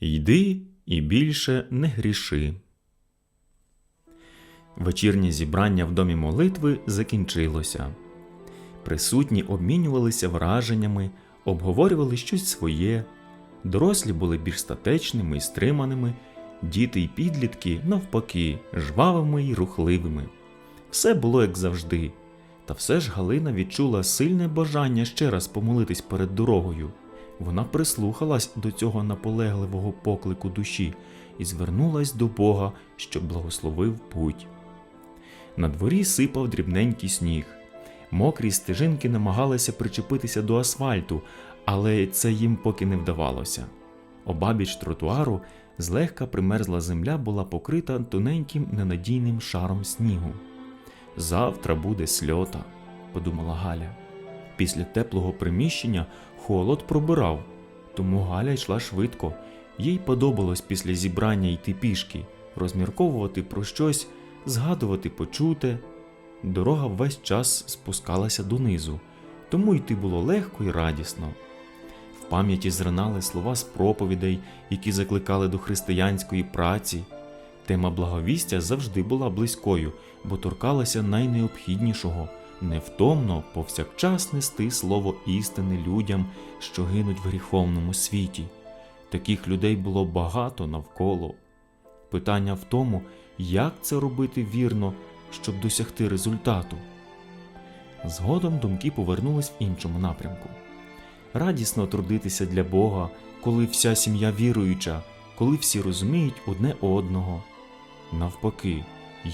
Йди і більше не гріши. Вечірнє зібрання в домі молитви закінчилося. Присутні обмінювалися враженнями, обговорювали щось своє. Дорослі були більш статечними і стриманими, діти й підлітки, навпаки, жвавими й рухливими. Все було як завжди. Та все ж Галина відчула сильне бажання ще раз помолитись перед дорогою. Вона прислухалась до цього наполегливого поклику душі і звернулась до Бога, щоб благословив путь. На дворі сипав дрібненький сніг. Мокрі стежинки намагалися причепитися до асфальту, але це їм поки не вдавалося. Обабіч тротуару злегка примерзла земля була покрита тоненьким ненадійним шаром снігу. Завтра буде сльота, подумала Галя. Після теплого приміщення холод пробирав, тому Галя йшла швидко. Їй подобалось після зібрання йти пішки, розмірковувати про щось, згадувати почуте. Дорога весь час спускалася донизу, тому йти було легко і радісно. В пам'яті зринали слова з проповідей, які закликали до християнської праці. Тема благовістя завжди була близькою, бо торкалася найнеобхіднішого невтомно повсякчас нести слово істини людям, що гинуть в гріховному світі. Таких людей було багато навколо. Питання в тому, як це робити вірно, щоб досягти результату. Згодом думки повернулись в іншому напрямку. Радісно трудитися для Бога, коли вся сім'я віруюча, коли всі розуміють одне одного. Навпаки,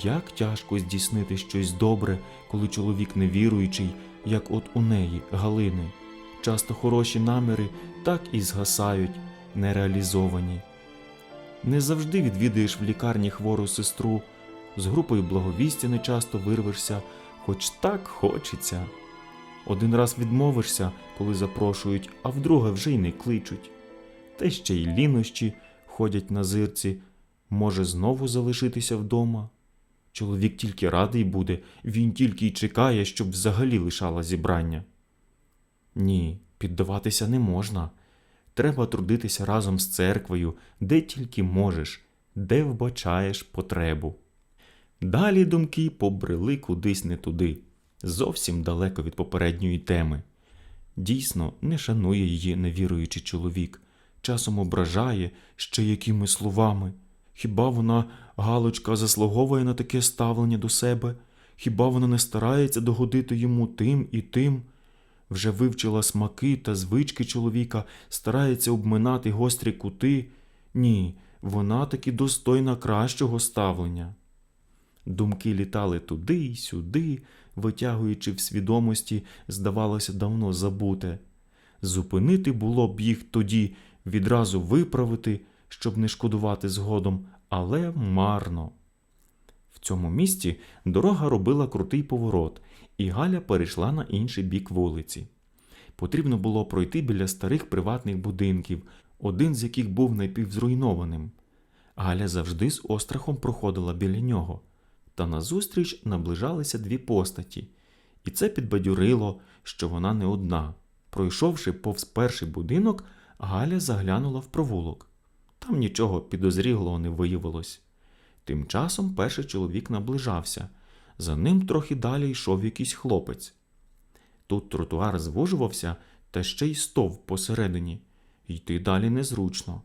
як тяжко здійснити щось добре, коли чоловік невіруючий, як от у неї, Галини. Часто хороші наміри так і згасають, нереалізовані. Не завжди відвідаєш в лікарні хвору сестру, з групою благовістя не часто вирвешся, хоч так хочеться. Один раз відмовишся, коли запрошують, а вдруге вже й не кличуть. Та ще й лінощі ходять на зирці, може знову залишитися вдома. Чоловік тільки радий буде, він тільки й чекає, щоб взагалі лишала зібрання. Ні, піддаватися не можна. Треба трудитися разом з церквою, де тільки можеш, де вбачаєш потребу. Далі думки побрели кудись не туди, зовсім далеко від попередньої теми. Дійсно, не шанує її невіруючий чоловік, часом ображає ще якими словами. Хіба вона, Галочка, заслуговує на таке ставлення до себе? Хіба вона не старається догодити йому тим і тим? Вже вивчила смаки та звички чоловіка, старається обминати гострі кути. Ні, вона таки достойна кращого ставлення. Думки літали туди й сюди, витягуючи в свідомості, здавалося, давно забуте. Зупинити було б їх тоді, відразу виправити, щоб не шкодувати згодом, але марно. В цьому місці дорога робила крутий поворот, і Галя перейшла на інший бік вулиці. Потрібно було пройти біля старих приватних будинків, один з яких був напівзруйнованим. Галя завжди з острахом проходила біля нього, та назустріч наближалися дві постаті, і це підбадьорило, що вона не одна. Пройшовши повз перший будинок, Галя заглянула в провулок. Там нічого підозрілого не виявилось. Тим часом перший чоловік наближався, за ним трохи далі йшов якийсь хлопець. Тут тротуар звужувався та ще й стов посередині, йти далі незручно.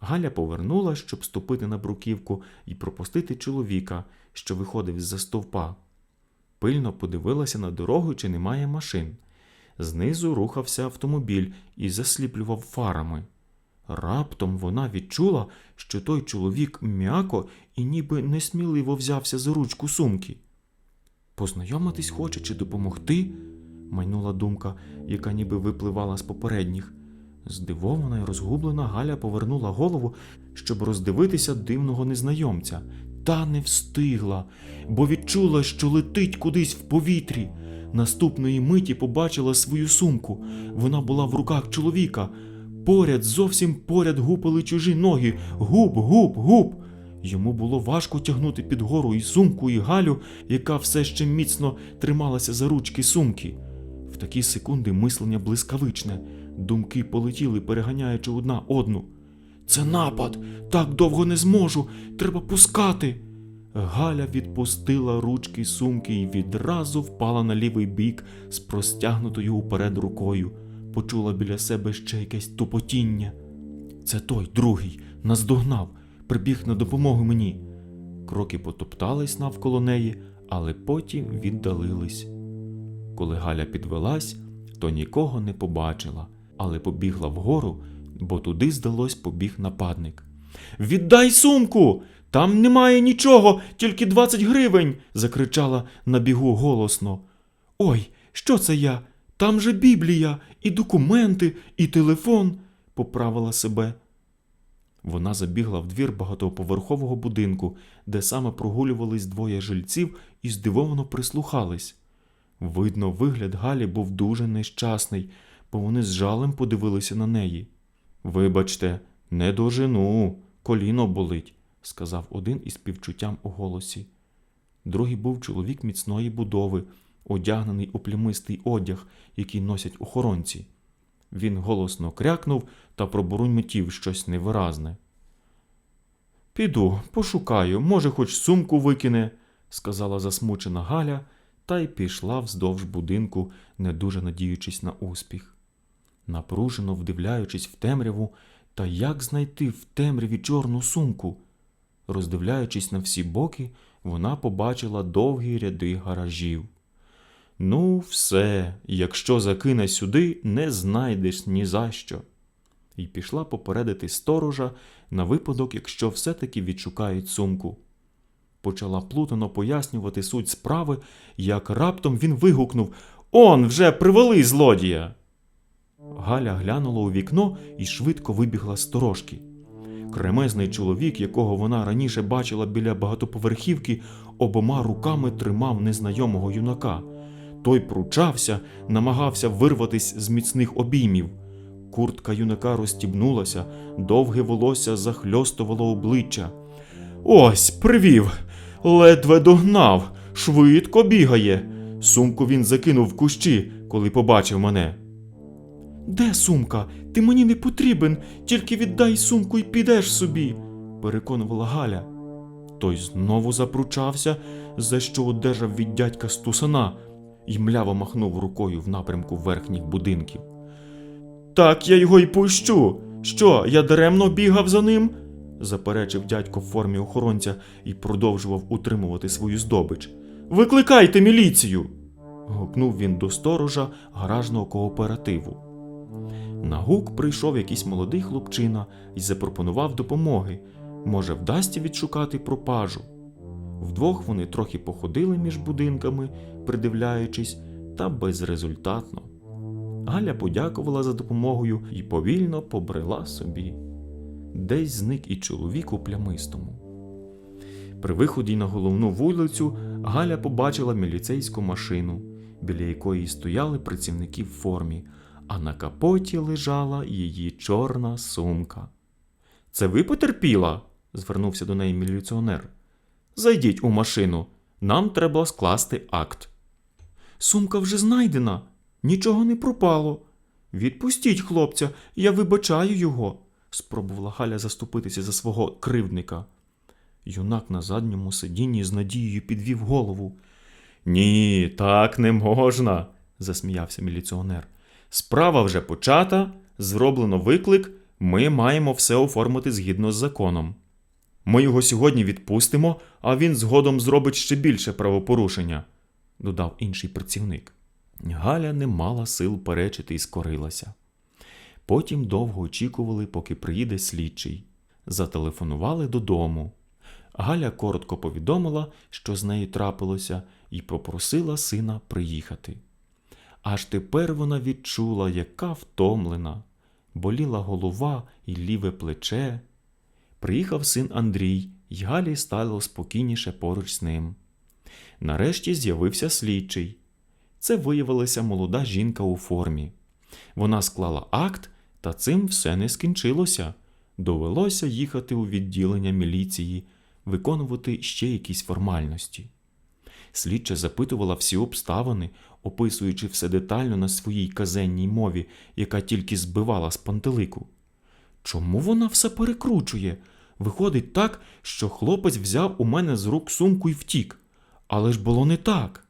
Галя повернула, щоб ступити на бруківку і пропустити чоловіка, що виходив з-за стовпа. Пильно подивилася на дорогу, чи немає машин. Знизу рухався автомобіль і засліплював фарами. Раптом вона відчула, що той чоловік м'яко і ніби несміливо взявся за ручку сумки. Познайомитись хоче чи допомогти? майнула думка, яка ніби випливала з попередніх. Здивована й розгублена Галя повернула голову, щоб роздивитися дивного незнайомця, та не встигла, бо відчула, що летить кудись в повітрі. Наступної миті побачила свою сумку. Вона була в руках чоловіка. Поряд, зовсім поряд гупали чужі ноги. Гуп, гуп, гуп. Йому було важко тягнути під гору і сумку, і Галю, яка все ще міцно трималася за ручки сумки. В такі секунди мислення блискавичне, думки полетіли, переганяючи одна одну. Це напад. Так довго не зможу. Треба пускати. Галя відпустила ручки сумки і відразу впала на лівий бік з простягнутою уперед рукою. Почула біля себе ще якесь тупотіння. Це той другий наздогнав, прибіг на допомогу мені. Кроки потоптались навколо неї, але потім віддалились. Коли Галя підвелась, то нікого не побачила, але побігла вгору, бо туди, здалось, побіг нападник. Віддай сумку! Там немає нічого, тільки 20 гривень. закричала на бігу голосно. Ой, що це я? Там же Біблія, і документи, і телефон, поправила себе. Вона забігла в двір багатоповерхового будинку, де саме прогулювались двоє жильців і здивовано прислухались. Видно, вигляд Галі був дуже нещасний, бо вони з жалем подивилися на неї. Вибачте, не дожену, коліно болить, сказав один із співчуттям у голосі. Другий був чоловік міцної будови, одягнений у плямистий одяг, який носять охоронці. Він голосно крякнув та пробурмотів щось невиразне. Піду, пошукаю, може, хоч сумку викине, сказала засмучена Галя, та й пішла вздовж будинку, не дуже надіючись на успіх. Напружено вдивляючись в темряву, та як знайти в темряві чорну сумку. Роздивляючись на всі боки, вона побачила довгі ряди гаражів. Ну, все, якщо закине сюди, не знайдеш ні за що. І пішла попередити сторожа на випадок, якщо все-таки відшукають сумку. Почала плутано пояснювати суть справи, як раптом він вигукнув Он вже привели злодія. Галя глянула у вікно і швидко вибігла сторожки. Кремезний чоловік, якого вона раніше бачила біля багатоповерхівки, обома руками тримав незнайомого юнака. Той пручався, намагався вирватись з міцних обіймів. Куртка юнака розстібнулася, довге волосся захльостувало обличчя. Ось, привів, ледве догнав, швидко бігає. Сумку він закинув в кущі, коли побачив мене. Де сумка? Ти мені не потрібен, тільки віддай сумку і підеш собі, переконувала Галя. Той знову запручався, за що одержав від дядька стусана і мляво махнув рукою в напрямку верхніх будинків. Так я його й пущу. Що, я даремно бігав за ним? заперечив дядько в формі охоронця і продовжував утримувати свою здобич. Викликайте міліцію. гукнув він до сторожа гаражного кооперативу. На гук прийшов якийсь молодий хлопчина і запропонував допомоги. Може, вдасться відшукати пропажу. Вдвох вони трохи походили між будинками, придивляючись, та безрезультатно. Галя подякувала за допомогою і повільно побрела собі. Десь зник і чоловік у плямистому. При виході на головну вулицю Галя побачила міліцейську машину, біля якої стояли працівники в формі, а на капоті лежала її чорна сумка. Це ви потерпіла? звернувся до неї міліціонер. Зайдіть у машину, нам треба скласти акт. Сумка вже знайдена, нічого не пропало. Відпустіть хлопця, я вибачаю його, спробувала Галя заступитися за свого кривдника. Юнак на задньому сидінні з надією підвів голову. Ні, так не можна, засміявся міліціонер. Справа вже почата, зроблено виклик, ми маємо все оформити згідно з законом. Ми його сьогодні відпустимо, а він згодом зробить ще більше правопорушення, додав інший працівник. Галя не мала сил перечити і скорилася. Потім довго очікували, поки приїде слідчий. Зателефонували додому. Галя коротко повідомила, що з нею трапилося, і попросила сина приїхати. Аж тепер вона відчула, яка втомлена, боліла голова і ліве плече. Приїхав син Андрій, й Галі стало спокійніше поруч з ним. Нарешті з'явився слідчий. Це виявилася молода жінка у формі. Вона склала акт, та цим все не скінчилося. Довелося їхати у відділення міліції, виконувати ще якісь формальності. Слідча запитувала всі обставини, описуючи все детально на своїй казенній мові, яка тільки збивала з пантелику. Чому вона все перекручує? Виходить так, що хлопець взяв у мене з рук сумку і втік. Але ж було не так.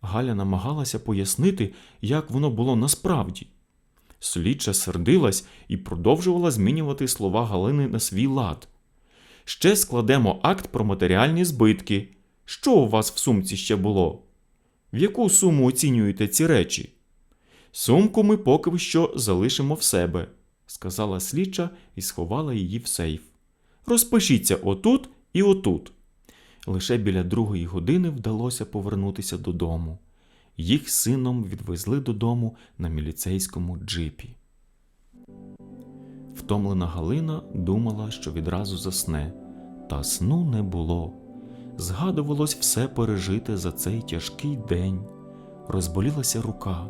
Галя намагалася пояснити, як воно було насправді. Слідча сердилась і продовжувала змінювати слова Галини на свій лад. Ще складемо акт про матеріальні збитки. Що у вас в сумці ще було? В яку суму оцінюєте ці речі? Сумку ми поки що залишимо в себе, сказала слідча і сховала її в сейф. Розпишіться отут і отут. Лише біля другої години вдалося повернутися додому. Їх сином відвезли додому на міліцейському джипі. Втомлена Галина думала, що відразу засне, та сну не було. Згадувалось все пережите за цей тяжкий день. Розболілася рука.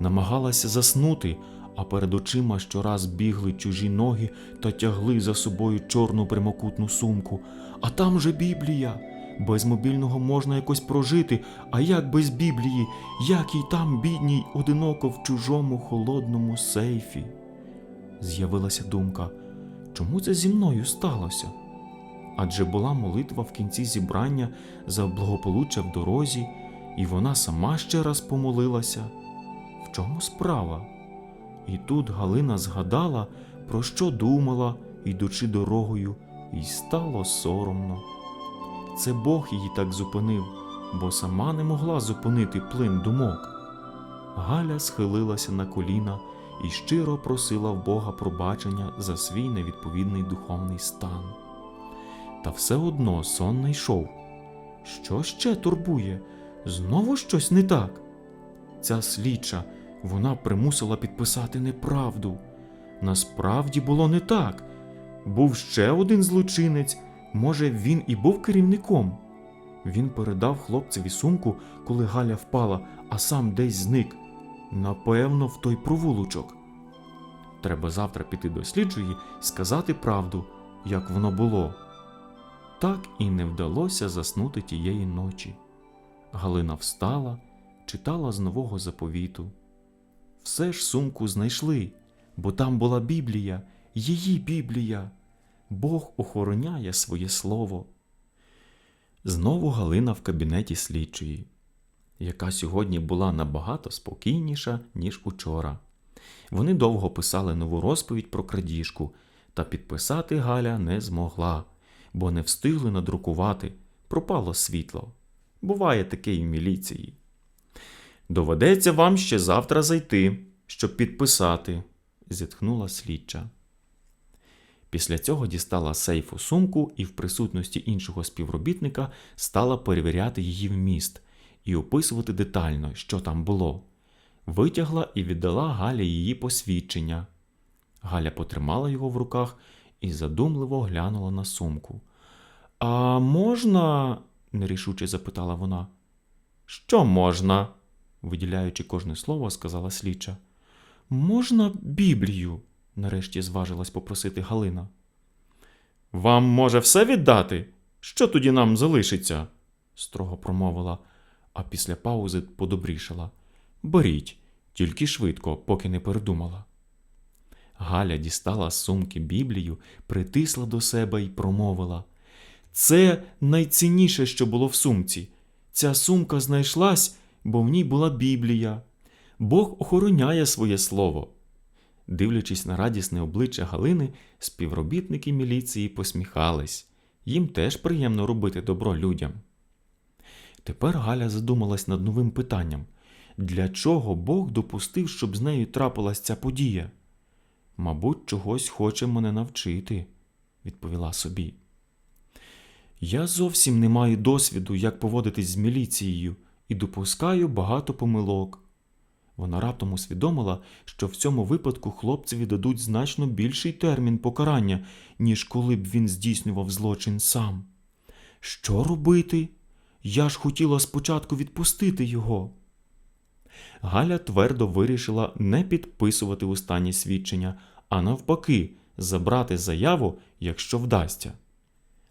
Намагалася заснути, а перед очима щораз бігли чужі ноги та тягли за собою чорну прямокутну сумку. А там же Біблія. Без мобільного можна якось прожити, а як без Біблії, як їй там, бідній, одиноко в чужому холодному сейфі. З'явилася думка, чому це зі мною сталося? Адже була молитва в кінці зібрання за благополуччя в дорозі, і вона сама ще раз помолилася. В чому справа? І тут Галина згадала, про що думала, йдучи дорогою, і стало соромно. Це Бог її так зупинив, бо сама не могла зупинити плин думок. Галя схилилася на коліна і щиро просила в Бога пробачення за свій невідповідний духовний стан. Та все одно сон не йшов. Що ще турбує? Знову щось не так. Ця слідча, вона примусила підписати неправду. Насправді було не так. Був ще один злочинець, може, він і був керівником. Він передав хлопцеві сумку, коли Галя впала, а сам десь зник. Напевно, в той провулочок. Треба завтра піти до слідчої і сказати правду, як воно було. Так і не вдалося заснути тієї ночі. Галина встала, читала з нового заповіту. Все ж сумку знайшли, бо там була Біблія, її Біблія. Бог охороняє своє слово. Знову Галина в кабінеті слідчої, яка сьогодні була набагато спокійніша, ніж учора. Вони довго писали нову розповідь про крадіжку, та підписати Галя не змогла, бо не встигли надрукувати, пропало світло. Буває таке і в міліції. Доведеться вам ще завтра зайти, щоб підписати, зітхнула слідча. Після цього дістала сейфу сумку і в присутності іншого співробітника стала перевіряти її вміст і описувати детально, що там було. Витягла і віддала Галі її посвідчення. Галя потримала його в руках і задумливо глянула на сумку. А можна? нерішуче запитала вона. Що можна? Виділяючи кожне слово, сказала слідча. Можна Біблію? нарешті зважилась попросити Галина. Вам може все віддати? Що тоді нам залишиться? строго промовила, а після паузи подобрішала. Беріть, тільки швидко, поки не передумала. Галя дістала з сумки Біблію, притисла до себе і промовила. Це найцінніше, що було в сумці. Ця сумка знайшлась, бо в ній була Біблія. Бог охороняє своє слово. Дивлячись на радісне обличчя Галини, співробітники міліції посміхались. Їм теж приємно робити добро людям. Тепер Галя задумалась над новим питанням для чого Бог допустив, щоб з нею трапилась ця подія? Мабуть, чогось хоче мене навчити, відповіла собі. Я зовсім не маю досвіду, як поводитись з міліцією, і допускаю багато помилок. Вона раптом усвідомила, що в цьому випадку хлопцеві дадуть значно більший термін покарання, ніж коли б він здійснював злочин сам. Що робити? Я ж хотіла спочатку відпустити його. Галя твердо вирішила не підписувати останні свідчення, а навпаки, забрати заяву, якщо вдасться.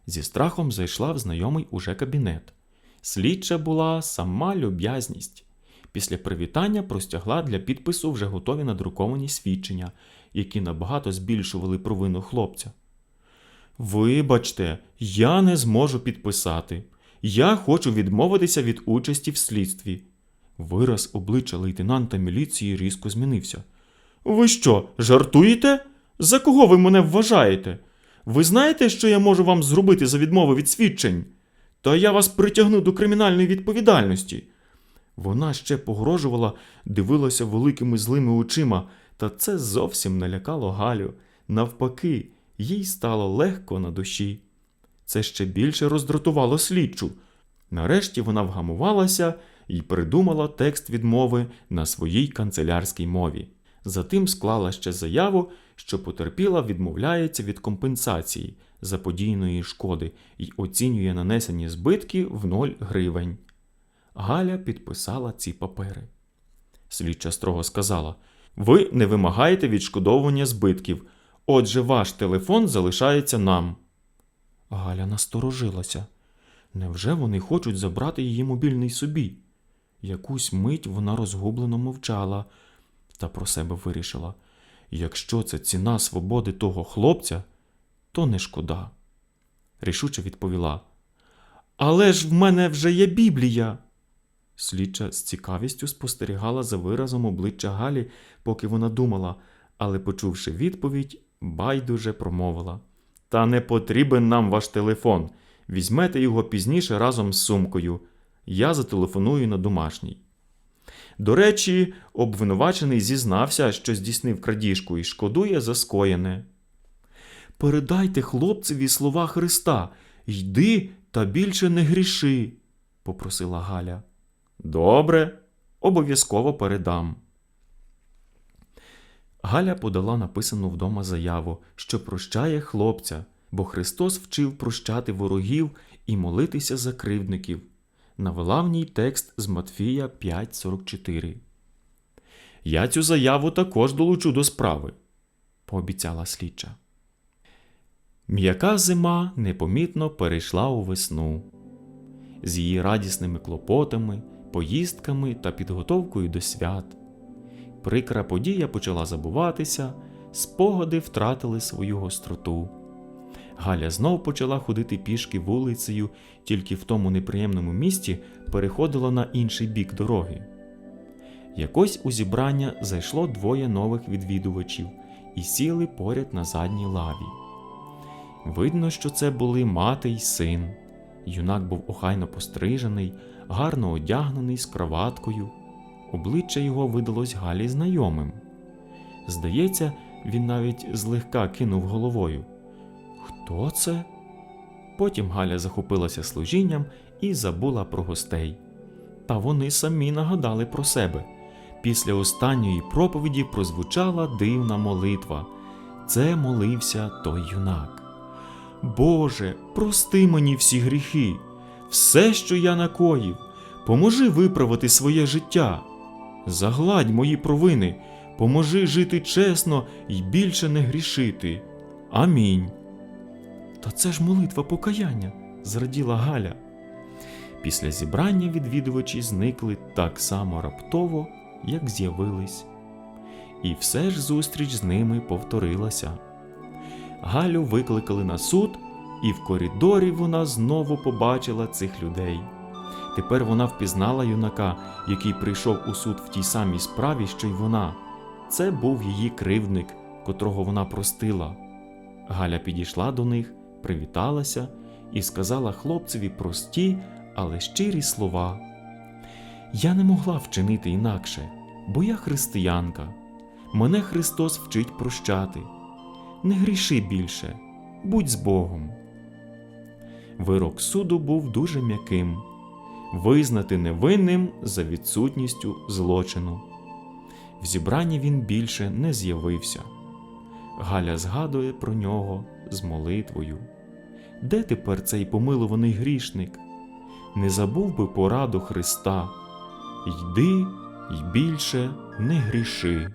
Зі страхом зайшла в знайомий уже кабінет. Слідча була сама люб'язність. після привітання простягла для підпису вже готові надруковані свідчення, які набагато збільшували провину хлопця. Вибачте, я не зможу підписати. Я хочу відмовитися від участі в слідстві. Вираз обличчя лейтенанта міліції різко змінився. Ви що, жартуєте? За кого ви мене вважаєте? Ви знаєте, що я можу вам зробити за відмову від свідчень? Та я вас притягну до кримінальної відповідальності. Вона ще погрожувала, дивилася великими злими очима, та це зовсім не лякало Галю. Навпаки, їй стало легко на душі. Це ще більше роздратувало слідчу. Нарешті вона вгамувалася і придумала текст відмови на своїй канцелярській мові. Затим склала ще заяву, що потерпіла відмовляється від компенсації заподійної шкоди і оцінює нанесені збитки в 0 гривень. Галя підписала ці папери. Слідча строго сказала: Ви не вимагаєте відшкодовування збитків, отже, ваш телефон залишається нам. Галя насторожилася. Невже вони хочуть забрати її мобільний собі? Якусь мить вона розгублено мовчала та про себе вирішила: якщо це ціна свободи того хлопця, то не шкода. Рішуче відповіла: Але ж в мене вже є Біблія. Слідча з цікавістю спостерігала за виразом обличчя Галі, поки вона думала, але, почувши відповідь, байдуже промовила: Та не потрібен нам ваш телефон. Візьмете його пізніше разом з сумкою. Я зателефоную на домашній. До речі, обвинувачений зізнався, що здійснив крадіжку і шкодує за скоєне. Передайте хлопцеві слова Христа йди та більше не гріши, попросила Галя. Добре, обов'язково передам. Галя подала написану вдома заяву, що прощає хлопця, бо Христос вчив прощати ворогів і молитися за кривдників. Навела в ній текст з Матфія 5.44. Я цю заяву також долучу до справи, пообіцяла слідча. М'яка зима непомітно перейшла у весну. З її радісними клопотами, поїздками та підготовкою до свят. Прикра подія почала забуватися, спогади втратили свою гостроту. Галя знов почала ходити пішки вулицею, тільки в тому неприємному місці переходила на інший бік дороги. Якось у зібрання зайшло двоє нових відвідувачів і сіли поряд на задній лаві. Видно, що це були мати й син. Юнак був охайно пострижений, гарно одягнений з кроваткою. Обличчя його видалось Галі знайомим. Здається, він навіть злегка кинув головою. Хто це? Потім Галя захопилася служінням і забула про гостей. Та вони самі нагадали про себе. Після останньої проповіді прозвучала дивна молитва. Це молився той юнак. Боже, прости мені всі гріхи, все, що я накоїв, поможи виправити своє життя. Загладь мої провини, поможи жити чесно і більше не грішити. Амінь. Та це ж молитва покаяння, зраділа Галя. Після зібрання відвідувачі зникли так само раптово, як з'явились. І все ж зустріч з ними повторилася. Галю викликали на суд, і в коридорі вона знову побачила цих людей. Тепер вона впізнала юнака, який прийшов у суд в тій самій справі, що й вона. Це був її кривдник, котрого вона простила. Галя підійшла до них, привіталася і сказала хлопцеві прості, але щирі слова. Я не могла вчинити інакше, бо я християнка. Мене Христос вчить прощати. Не гріши більше, будь з Богом. Вирок суду був дуже м'яким визнати невинним за відсутністю злочину. В зібранні він більше не з'явився. Галя згадує про нього з молитвою. Де тепер цей помилуваний грішник? Не забув би пораду Христа Йди й більше не гріши.